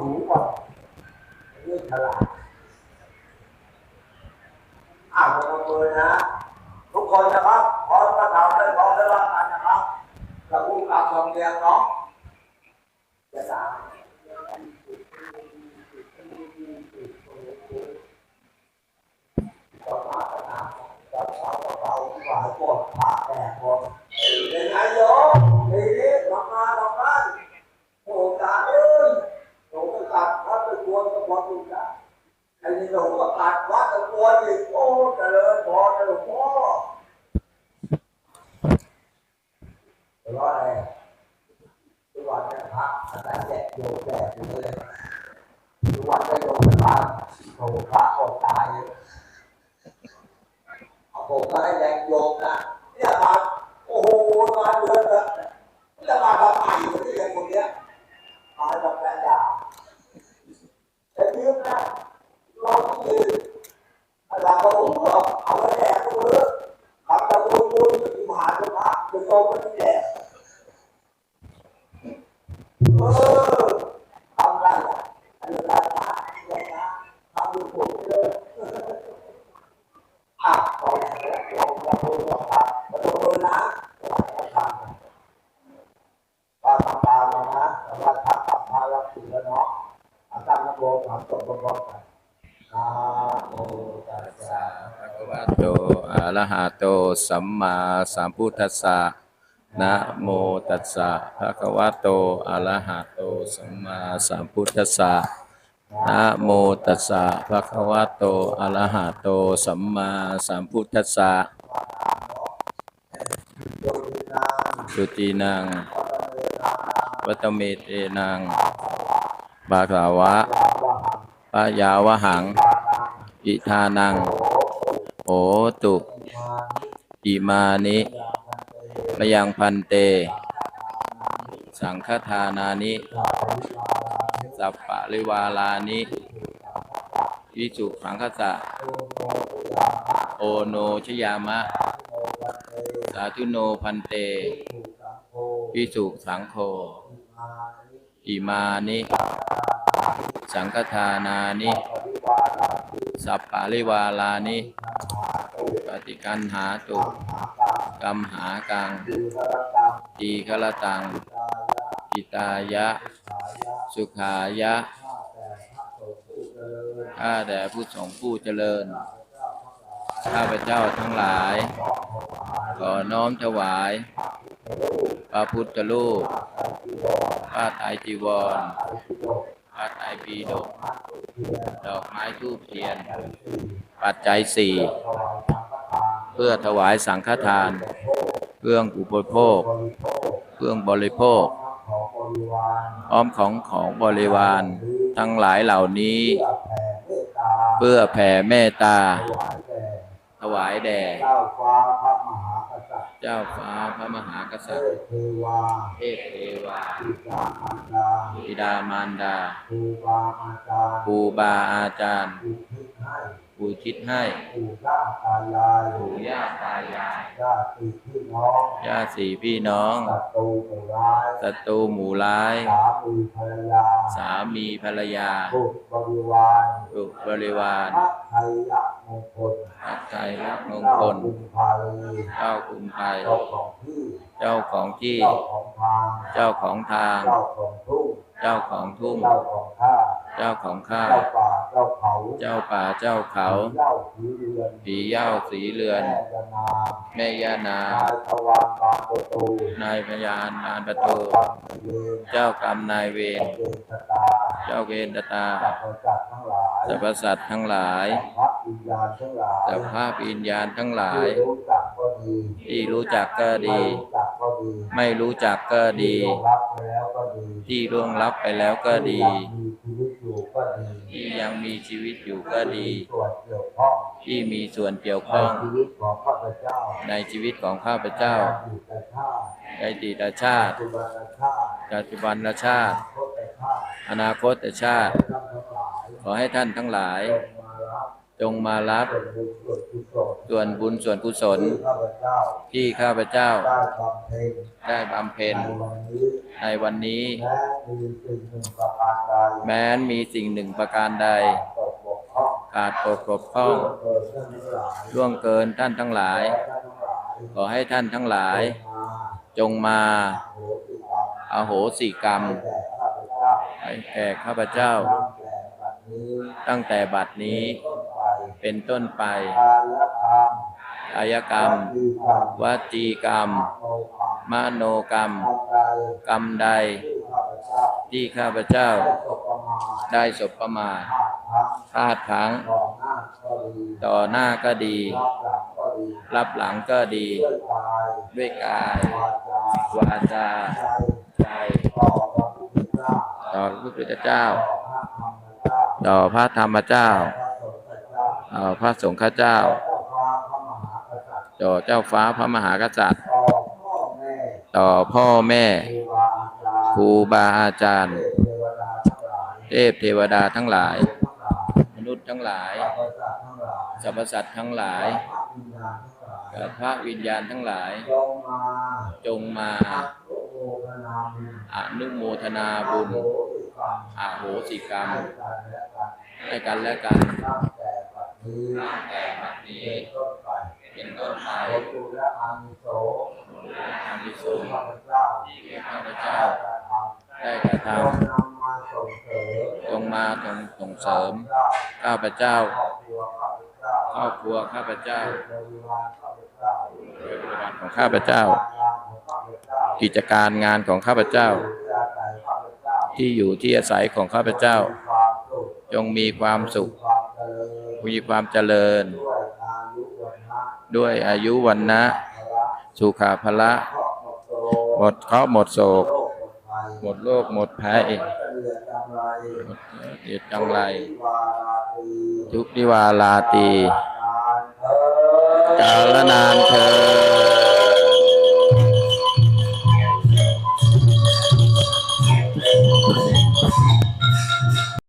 หูก่อนเรื่องฉลาดอ่าวพนมมือนะ ทุกคนนะครับขอประทานได้ขอได้รับกันนะครับกระพุ้งกลับลงเรียงเนาะ ร้อยทุกวันเนี่ยพระอาจารย์แจกโยมแจกอยู่เลยทุกวันได้โยมพระโอ้พระอดตายเอาผมก็ให้แรงโยมนะเนี่ยมาโอ้โหมาเดือนละจะมาทำไมอยู่ที่อย่างคนเนี้ยมาแบบแฟนด่าแต่ยืมนะเราต้องยืนอาจารย์ก็ผมก็เอาไปแจกทุกมื้อทำตะบุญบุญที่มหาจุฬาจะโตไปที่แจกเอ ร้อมกันนะโมตัสสะภะคะวะโตอะระหะโตสัมมาสัมพุทธัสสะนะโมตัสสะภะคะวะโตอะระหะโตสัมมาสัมพุทธัสสะนะโมตัสสะภะคะวะโตอะระหะโตสัมมาสัมพุทธัสสะ สุตินังปัตเมนาวัตเมเตนังบาขาวะยาวะปะยาวะหัง อิทานังโอโหตุอิมานิเตมยังพันเต สังฆทานานิ สังฆทานานิสัพพะวิวารานิ ลานิวิสุขังคสะโอโนตุยามะโอโนชยามะ สาธุโนพันเตภิกขุสังโฆวิสุสังโฆอิมานิ สังฆทานานิ สัพพะวิวารานิปปะริวาลานิทัมหาตุปฏิกันหาตุตัมหากังกัมหากังดีพระตังอิตายะ สุขายะ ข้าแต่ผู้สงผู้เจริญ ข้าพเจ้าทั้งหลาย ขอน้อมถวาย พระพุทธรูปพระไตรจีวรพระไตรปิฎกพระไตรปิฎกดอกไม้ทูบเทียนปเทียน ปัจจัยสี่ เพื่อถวายสังฆทานเพื่องฆทาน เครื่องอุปโภค เครื่องบริโภคอ้อมของของบริวารทั้งหลายเหล่านี้ เพื่อแผ่เมตตาเพื่อแผ่เมตตาถวายแด่ถวายแด่เจ้าฟ้าพระมหากษัตริย์เจ้าฟ้าพระมหากเทษัตริย์พเทวาเทพเทวาบิดามารดาบิดามารดาครูบาอาจารย์ครูบาอาจารย์อุทิศให้ อุทิศให้ปู่ย่าตายายปู่ย่าตายายญาติพี่น้องญาติพี่น้องศัตรูผู้ร้ายศัตรูหมู่ร้าย สามีภรรยาสามีภรรยาบุตรบริวารลูกบริวารพระไทยมงคลพักไทยรักมงเจ้าคลคุณพาลีเจ้าคุณภัยเจ้าของที่เจ้าของที่เจ้าของทางเจ้าของทาง เจ้าของทุ่งเจ้าของทุ่ง เจ้าของข้าเจ้าของข้า เจ้าป่าเจ้าเขา เจ้าป่าเจ้าเขาเจ้าผีเรือนผีเหย้าสีเรือน แม่ยานามแม่ย่านางนายทวารบางประตูนายพยานนานประเจ้าตูกรรมนายเวรเจ้ากรรมนายเวรเจ้าเวรชะตาเจ้าเวรตาสัพพสัตว์ทั้งหลายสรรพสัตว์ทั้งหลายสัพพวิญญาณทั้งหลายสัพพวิญญาณทั้งหลาย ที่รู้จักก็ดีที่รู้จักก็ดีไม่รู้จักก็ดี ไม่รู้จักก็ดี ที่ล่วงลับไปแล้วก็ดี ยังมีชีวิตอยู่ก็ดีที่ยังมีชีวิตอยู่ก็ดีที่มีส่วนเกี่ยวข้องที่มีส่วนเกี่ยวข้อง ในชีวิตของข้าพเจ้า ในชีวิตของข้าพเจ้าในอดีตชาติในอดีตชาติปัจจุบันชาติปัจจุบันชาติอนาคตชาติ อนาคตชาติ ขอให้ท่านทั้งหลาย จงมารับจงมารับส่วนบุญส่วนกุศลส่วนบุญส่วนกุศล ที่ข้าพเจ้าที่ข้าพเจ้าได้บำเพ็ญได้บำเพ็ญในวันนี้ ในวันมีสิ่งหนึ่งประการใดแม้นมีสิ่งหนึ่งประการใด ตกบกพร่องขาดตกบกพร่องล่วงเกินท่านทั้งหลายล่วงเกินท่านทั้งหลายขอให้ท่านทั้งหลาย มาจงมาโหติกรรมอโหสิกรรมแก่ข้าพเจ้าให้แก่ข้าพเจ้า ตั้งแต่บัดนี้ตั้งแต่บัดนี้ต้นไปเป็นต้นไปกายกรรมกายกรรมวจีกรรมวจีกรรมมโนกรรมมโนกรรม กรรมใดกรรมใด ที่ข้าพเจ้าได้สบประมาทได้สบประมาทพลาดพลั้ง ต่อหน้าก็ดี รับหลังก็ดี ด้วยกาย วาจา ใจ ต่อพระพุทธเจ้า ต่อพระธรรมเจ้าต่อพระสงฆ์เจ้า ต่อเจ้าฟ้าพระมหากษัตริย์ ต่อพ่อแม่ ครูบาอาจารย์ครูบาอาจารย์ เทพเทวดาทั้งหลายเทพเทวดาทั้งหลายมนุษย์ทั้งหลายมนุษย์ทั้งหลายสรรพสัตว์ทั้งหลายสรรพสัตว์ทั้งหลายกับพระวิญญาณทั้งหลาย จงมาจงมาอนุโมทนาบุญอนุโมทนาบุญอโหสิกรรมอาโหสิกรรมให้กันและกันให้กันและกันตั้งแต่บัดนี้ตั้งแต่บัดนี้เป็นต้นไปเป็นต้นไปผลบุญและอานิสงส์อานิสงส์ข้าพเจ้าที่ข้าพเจ้า ได้กรรมาส่งมจงมาส่งส่งเสริม ข้าพเจ้าครอบครัวข้าพเจ้าบริวารของข้าพเจ้า กิจการงานของข้าพเจ้า ที่อยู่ที่อาศัยของข้าพเจ้า จงมีความสุข มีความเจริญ ด้วยอายุวันนะ สุขาภละ หมดเคราะห์หมดโศก หมดโศกหมดโรคหมดภัยหมดโลกหมดภัยเดือดกังไรหยียดจังไรทุกนิวาลาตีเถิดกาลนานเทิ